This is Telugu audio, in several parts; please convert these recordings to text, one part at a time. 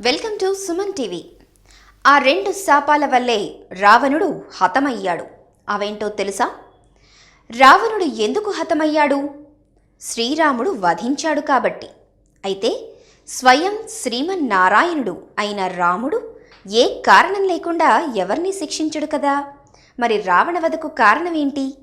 Welcome to Suman TV. ఆ రెండు శాపాల వల్లే రావణుడు హతమయ్యాడు. అవేంటో తెలుసా? రావణుడు ఎందుకు హతమయ్యాడు? శ్రీరాముడు వధించాడు కాబట్టి. అయితే స్వయం శ్రీమన్నారాయణుడు అయిన రాముడు ఏ కారణం లేకుండా ఎవరిని శిక్షించడు కదా? మరి రావణవధకు కారణమేంటి?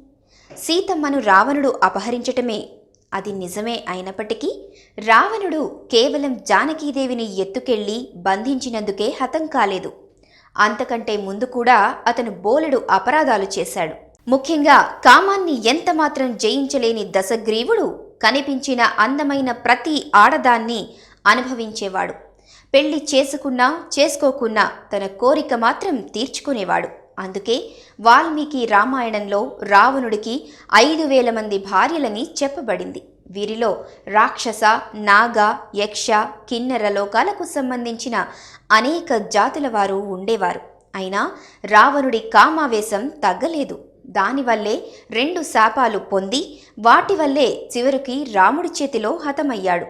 సీతమ్మను రావణుడు అపహరించటమే అది నిజమే అయినప్పటికీ రావణుడు కేవలం జానకీదేవిని ఎత్తుకెళ్ళి బంధించినందుకే హతం కాలేదు. అంతకంటే ముందు కూడా అతను బోలెడు అపరాధాలు చేశాడు. ముఖ్యంగా కామాన్ని ఎంతమాత్రం జయించలేని దశగ్రీవుడు కనిపించిన అందమైన ప్రతి ఆడదాన్ని అనుభవించేవాడు. పెళ్ళి చేసుకున్నా చేసుకోకున్నా తన కోరిక మాత్రం తీర్చుకునేవాడు. అందుకే వాల్మీకి రామాయణంలో రావణుడికి ఐదు వేల మంది భార్యలని చెప్పబడింది. వీరిలో రాక్షస నాగ యక్ష కిన్నెర లోకాలకు సంబంధించిన అనేక జాతుల వారు ఉండేవారు. అయినా రావణుడి కామావేశం తగ్గలేదు. దానివల్లే రెండు శాపాలు పొంది వాటి వల్లే చివరికి రాముడి చేతిలో హతమయ్యాడు.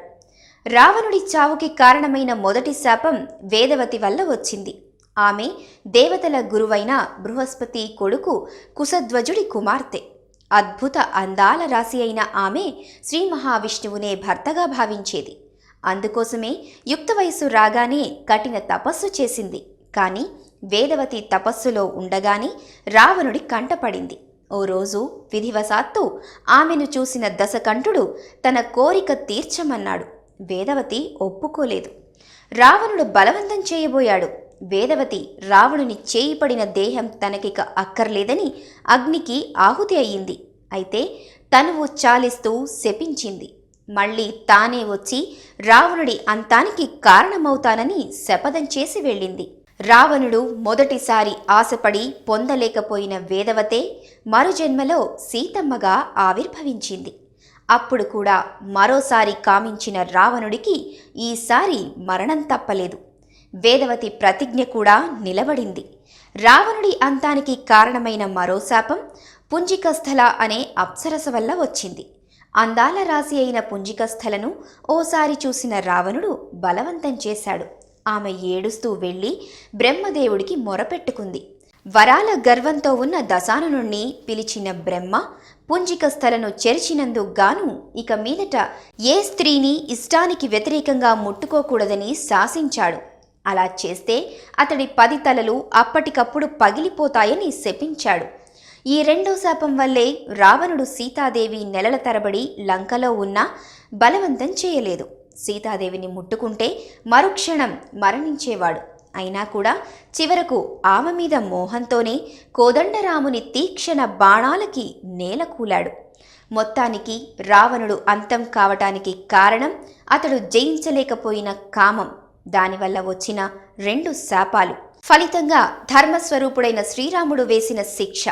రావణుడి చావుకి కారణమైన మొదటి శాపం వేదవతి వల్ల వచ్చింది. ఆమె దేవతల గురువైన బృహస్పతి కొడుకు కుశధ్వజుడి కుమార్తె. అద్భుత అందాల రాశి అయిన ఆమె శ్రీ మహావిష్ణువునే భర్తగా భావించేది. అందుకోసమే యుక్త వయసు రాగానే కఠిన తపస్సు చేసింది. కానీ వేదవతి తపస్సులో ఉండగానే రావణుడి కంటపడింది ఓ రోజు విధివశాత్తు ఆమెను చూసిన దశకంఠుడు తన కోరిక తీర్చమన్నాడు. వేదవతి ఒప్పుకోలేదు. రావణుడు బలవంతం చేయబోయాడు. వేదవతి రావణుని చేయిపడిన దేహం తనకిక అక్కర్లేదని అగ్నికి ఆహుతి అయ్యింది. అయితే తనువు చాలిస్తూ శపించింది. మళ్ళీ తానే వచ్చి రావణుడి అంతానికి కారణమవుతానని శపథం చేసి వెళ్ళింది. రావణుడు మొదటిసారి ఆశపడి పొందలేకపోయిన వేదవతే మరుజన్మలో సీతమ్మగా ఆవిర్భవించింది. అప్పుడు కూడా మరోసారి కామించిన రావణుడికి ఈసారి మరణం తప్పలేదు. వేదవతి ప్రతిజ్ఞ కూడా నిలబడింది. రావణుడి అంతానికి కారణమైన మరో శాపం పుంజికస్థల అనే అప్సరస వల్ల వచ్చింది. అందాల రాశి అయిన పుంజికస్థలను ఓసారి చూసిన రావణుడు బలవంతం చేశాడు. ఆమె ఏడుస్తూ వెళ్ళి బ్రహ్మదేవుడికి మొరపెట్టుకుంది. వరాల గర్వంతో ఉన్న దశాననుణ్ణి పిలిచిన బ్రహ్మ పుంజికస్థలను చెరిచినందుకు గాను ఇక మీదట ఏ స్త్రీని ఇష్టానికి వ్యతిరేకంగా ముట్టుకోకూడదని శాసించాడు. అలా చేస్తే అతడి పది తలలు అప్పటికప్పుడు పగిలిపోతాయని శపించాడు. ఈ రెండో శాపం వల్లే రావణుడు సీతాదేవి నెలల తరబడి లంకలో ఉన్నా బలవంతం చేయలేదు. సీతాదేవిని ముట్టుకుంటే మరుక్షణం మరణించేవాడు. అయినా కూడా చివరకు ఆమె మీద మోహంతోనే కోదండరాముని తీక్షణ బాణాలకి నేలకూలాడు మొత్తానికి రావణుడు అంతం కావటానికి కారణం అతడు జయించలేకపోయిన కామం. దానివల్ల వచ్చిన రెండు శాపాలు. ఫలితంగా ధర్మస్వరూపుడైన శ్రీరాముడు వేసిన శిక్ష.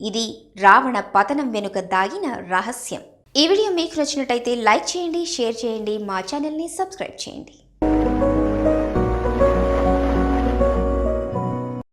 ఇది రావణ పతనం వెనుక దాగిన రహస్యం. ఈ వీడియో మీకు నచ్చినట్టయితే లైక్ చేయండి షేర్ చేయండి మా ఛానల్ని సబ్స్క్రైబ్ చేయండి.